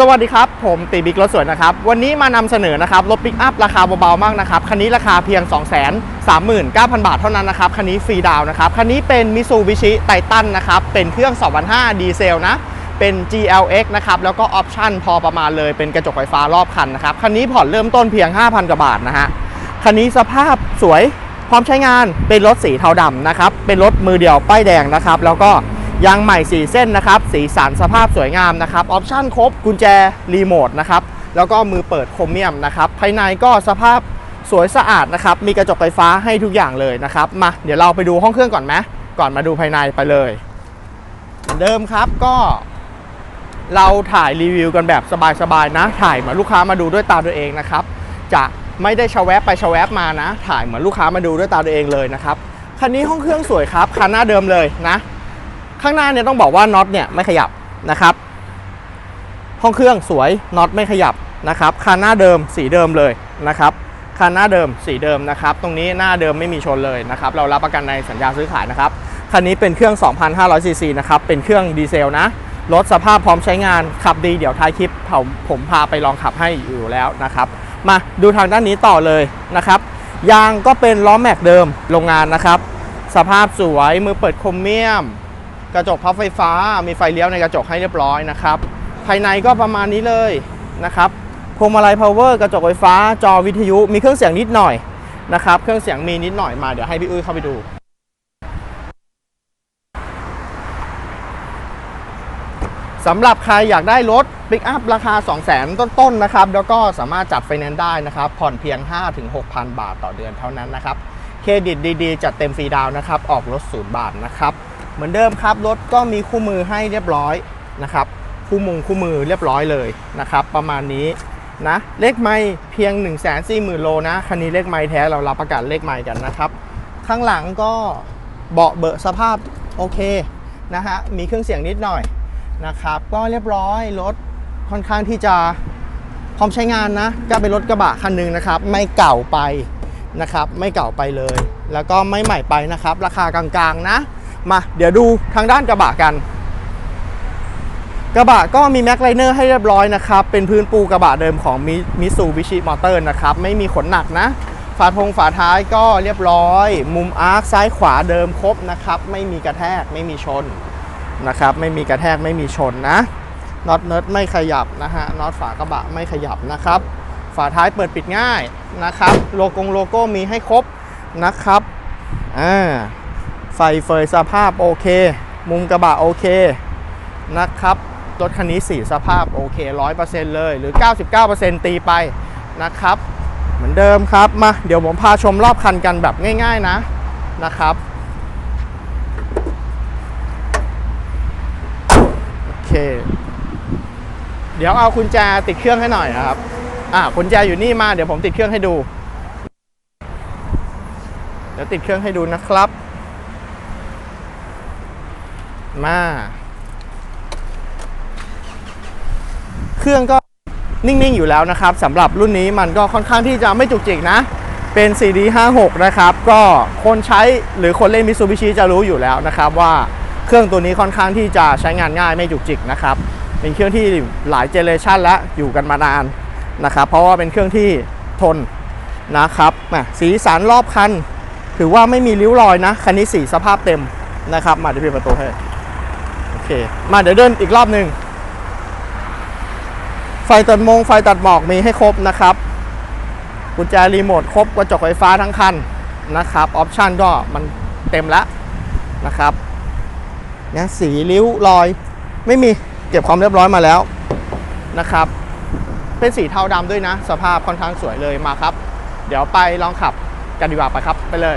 สวัสดีครับ ผมตีบิ๊กรถสวยนะครับ วันนี้มานำเสนอนะครับ รถปิกอัพราคาเบาๆมากนะครับ คันนี้ราคาเพียง 239,000 บาทเท่านั้นนะครับ คันนี้ฟรีดาวนะครับ คันนี้เป็นมิ t ูบิชิไททันนะครับ เป็นเครื่อง 2.5 ดีเซลนะ เป็น GLX นะครับ แล้วก็ออปชั่นพอประมาณเลย เป็นกระจกไฟฟ้ารอบคันนะครับ คันนี้ผ่อนเริ่มต้นเพียง 5,000 กว่าบาทนะฮะ คันนี้สภาพสวย พร้อมใช้งาน เป็นรถสีเทาดำนะครับ เป็นรถมือเดียวป้ายแดงนะครับ แล้วก็ ยางใหม่ 4 เส้นนะครับ สีสันสภาพสวยงามนะครับ ออปชั่นครบ กุญแจรีโมทนะครับ แล้วก็มือเปิดโครเมียมนะครับ ภายในก็สภาพสวยสะอาดนะครับ มีกระจกไฟฟ้าให้ทุกอย่างเลยนะครับ มา เดี๋ยวเราไปดูห้องเครื่องก่อนไหมก่อนมาดูภายในไปเลยเหมือนเดิมครับก็ เราถ่ายรีวิวกันแบบสบายๆนะ ถ่ายเหมือนลูกค้ามาดูด้วยตาตัวเองนะครับ จะไม่ได้ชะแวบไปชะแวบมานะ ถ่ายเหมือนลูกค้ามาดูด้วยตาตัวเองเลยนะครับ คันนี้ห้องเครื่องสวยครับ คันหน้าเดิมเลยนะ ข้างหน้าเนี่ยต้องบอกว่าน็อตเนี่ยไม่ขยับนะครับห้องเครื่องสวยน็อตไม่ขยับนะครับคันหน้าเดิมสีเดิมเลยนะครับคันหน้าเดิมสีเดิมนะครับ ตรงนี้หน้าเดิมไม่มีชนเลยนะครับ เรารับประกันในสัญญาซื้อขายนะครับคันนี้เป็นเครื่อง 2,500ซีซีนะครับ เป็นเครื่องดีเซลนะรถสภาพพร้อมใช้งานขับดีเดี๋ยวท้ายคลิปผมผมพาไปลองขับให้อยู่แล้วนะครับ มาดูทางด้านนี้ต่อเลยนะครับ ยางก็เป็นล้อแม็กเดิมโรงงานนะครับ สภาพสวยมือเปิดครเมียม กระจกพับไฟฟ้า มีไฟเลี้ยวในกระจกให้เรียบร้อยนะครับ ภายในก็ประมาณนี้เลยนะครับ พวงมาลัยพาวเวอร์กระจกไฟฟ้า จอวิทยุ มีเครื่องเสียงนิดหน่อยนะครับ เครื่องเสียงมีนิดหน่อยมา เดี๋ยวให้พี่อุ้ยเข้าไปดู สำหรับใครอยากได้รถปิกอัพราคา 2 0 0 0 0 0 ต้นๆ นะครับ แล้วก็สามารถจัดไฟแนนซ์ได้นะครับ ผ่อนเพียง 5-6,000 บาทต่อเดือนเท่านั้นนะครับ เครดิตดีๆ จัดเต็มฟรีดาวน์นะครับ ออกรถศูนย์บาทนะครับ เหมือนเดิมครับรถก็มีคู่มือให้เรียบร้อยนะครับคู่มุงคู่มือเรียบร้อยเลยนะครับประมาณนี้นะเลขไม่เพียง 1 4 0 0 0 0โลนะคันนี้เลขไม่แท้เรารับประกันเลขไม่กันนะครับ ข้างหลังก็เบาะเบอะสภาพโอเคนะฮะมีเครื่องเสียงนิดหน่อยนะครับก็เรียบร้อยรถค่อนข้างที่จะพร้อมใช้งานนะก็เป็นรถกระบะคันหนึ่งนะครับ ไม่เก่าไปนะครับ ไม่เก่าไปเลย แล้วก็ไม่ใหม่ไปนะครับ ราคากลางๆนะ มาเดี๋ยวดูทางด้านกระบะกัน กระบะก็มีแม็กไลเนอร์ให้เรียบร้อยนะครับ เป็นพื้นปูกระบะเดิมของมิซูบิชิมอเตอร์นะครับ ไม่มีขนหนักนะ ฝาทงฝาท้ายก็เรียบร้อย มุมอาร์คซ้ายขวาเดิมครบนะครับ ไม่มีกระแทกไม่มีชนนะครับ ไม่มีกระแทกไม่มีชนนะน็อตเนิร์ดไม่ขยับนะฮะน็อตฝากระบะไม่ขยับนะครับ ฝาท้ายเปิดปิดง่ายนะครับ โลโก้โลโก้มีให้ครบนะครับอ่า ไฟเฟยสภาพโอเค มุมกระบะโอเคนะครับรถคันนี้สีสภาพโอเค 100%เลยหรือ 99%ตีไปนะครับ เหมือนเดิมครับมาเดี๋ยวผมพาชมรอบคันกันแบบง่าย ๆนะนะครับโอเค เดี๋ยวเอากุญแจติดเครื่องให้หน่อยครับอ่ากุญแจอยู่นี่มาเดี๋ยวผมติดเครื่องให้ดู เดี๋ยวติดเครื่องให้ดูนะครับ มา เครื่องก็นิ่ง ๆ อยู่แล้วนะครับสำหรับรุ่นนี้มันก็ค่อนข้างที่จะไม่จุกจิกนะ เป็น CD 56 นะครับ ก็คนใช้หรือคนเล่น Mitsubishi จะรู้อยู่แล้วนะครับ ว่าเครื่องตัวนี้ค่อนข้างที่จะใช้งานง่ายไม่จุกจิกนะครับ เป็นเครื่องที่หลายเจเนเรชันแล้วอยู่กันมานานนะครับ เพราะว่าเป็นเครื่องที่ทนนะครับสีสันรอบคัน ถือว่าไม่มีริ้วรอยนะ คันนี้สีสภาพเต็มนะครับ มาเดี๋ยวพี่ประตูให้ เค มาเดี๋ยวเดินอีกรอบหนึ่งไฟตัดมง ไฟตัดหมอกมีให้ครบนะครับ กุญแจรีโมทครบกระจกไฟฟ้าทั้งคันนะครับออปชันก็มันเต็มแล้วนะครับเนี่ยสีริ้วรอยไม่มีเก็บความเรียบร้อยมาแล้วนะครับ เป็นสีเทาดำด้วยนะ สภาพค่อนข้างสวยเลยมาครับ เดี๋ยวไปลองขับกันดีกว่าไปครับไปเลย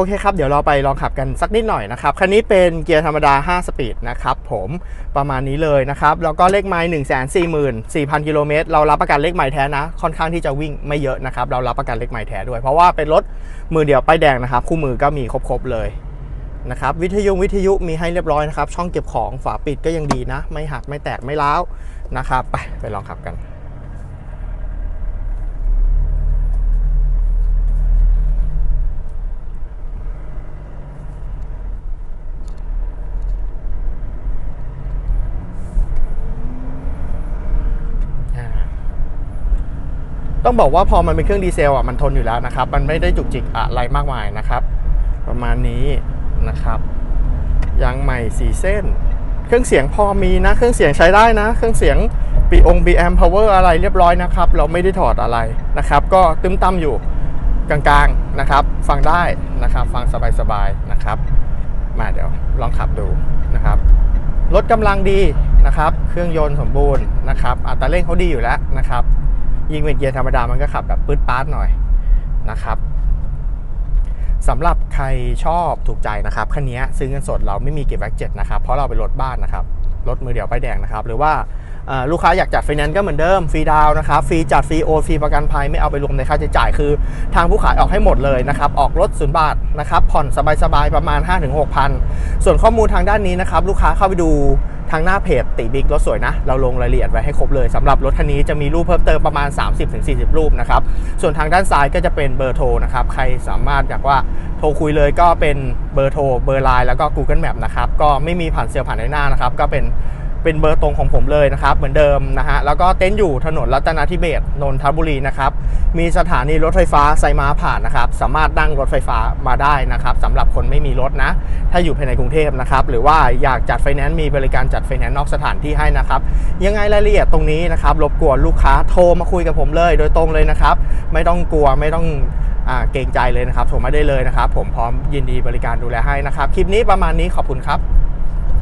อเคครับ เดี๋ยวเราไปลองขับกันสักนิดหน่อยนะครับ คันนี้เป็นเกียร์ธรรมดา 5 สปีดนะครับผมประมาณนี้เลยนะครับ แล้วก็เลขไมล์ 1 4 4 0 0 0 กิโลเมตรเรารับประกันเลขไมล์แท้นะ ค่อนข้างที่จะวิ่งไม่เยอะนะครับ เรารับประกันเลขไมล์แท้ด้วย เพราะว่าเป็นรถมือเดียวป้ายแดงนะครับ คู่มือก็มีครบๆเลยนะครับวิทยุวิทยุมีให้เรียบร้อยนะครับ ช่องเก็บของฝาปิดก็ยังดีนะ ไม่หักไม่แตกไม่ร้าวนะครับ ไปไปลองขับกัน ต้องบอกว่าพอมันเป็นเครื่องดีเซลอะมันทนอยู่แล้วนะครับ มันไม่ได้จุกจิกอะไรมากมายนะครับ ประมาณนี้นะครับยางใหม่สีเส้น เครื่องเสียงพอมีนะ เครื่องเสียงใช้ได้นะ เครื่องเสียงปีองบีแอมพาวเวอร์อะไรเรียบร้อยนะครับ เราไม่ได้ถอดอะไรนะครับ ก็ตึมตั้มอยู่กลางๆนะครับ ฟังได้นะครับ ฟังสบายๆนะครับ มาเดี๋ยวลองขับดูนะครับรถกำลังดีนะครับ เครื่องยนต์สมบูรณ์นะครับอัตราเร่งเขาดีอยู่แล้วนะครับ ยิงเป็นเกียร์ธรรมดามันก็ขับแบบปื๊ดป๊าดหน่อยนะครับสำหรับใครชอบถูกใจนะครับคันนี้ซื้อเงินสดเราไม่มีเก็บแบ็กเจ็ดนะครับเพราะเราเป็นรถบ้านนะครับรถมือเดียวป้ายแดงนะครับ หรือว่าลูกค้าอยากจัดไฟแนนซ์ก็เหมือนเดิมฟรีดาวนะครับฟรีจัดฟรีโอนฟรีประกันภัยไม่เอาไปรวมในค่าใช้จ่ายคือ ทางผู้ขายออกให้หมดเลยนะครับออกรถศูนย์บาทนะครับผ่อนสบายๆประมาณ 5-6,000ส่วนข้อมูลทางด้านนี้นะครับลูกค้าเข้าไปดูทางหน้าเพจติบิ๊กรถสวยนะ เราลงรายละเอียดไว้ให้ครบเลยสำหรับรถคันนี้จะมีรูปเพิ่มเติมประมาณ 30-40 รูปนะครับ ส่วนทางด้านซ้ายก็จะเป็นเบอร์โทรนะครับ ใครสามารถอยากว่า โทรคุยเลยก็เป็นเบอร์โทรเบอร์ไลน์แล้วก็ Google Map นะครับ ก็ไม่มีผ่านเซลล์ผ่านในหน้านะครับ ก็เป็นเป็นเบอร์ตรงของผมเลยนะครับ เหมือนเดิมนะฮะ แล้วก็เต็นท์อยู่ถนนรัตนาธิเบศนนทบุรีนะครับ มีสถานีรถไฟฟ้าไซมาผ่านนะครับ สามารถนั่งรถไฟฟ้ามาได้นะครับสำหรับคนไม่มีรถนะ ถ้าอยู่ภายในกรุงเทพนะครับ หรือว่าอยากจัดไฟแนนซ์มีบริการจัดไฟแนนซ์นอกสถานที่ให้นะครับ ยังไงรายละเอียดตรงนี้นะครับ รบกวนลูกค้าโทรมาคุยกับผมเลย โดยตรงเลยนะครับ ไม่ต้องกลัวไม่ต้อง เกรงใจเลยนะครับโทรมาได้เลยนะครับ ผมพร้อมยินดีบริการดูแลให้นะครับ คลิปนี้ประมาณนี้ขอบคุณครับ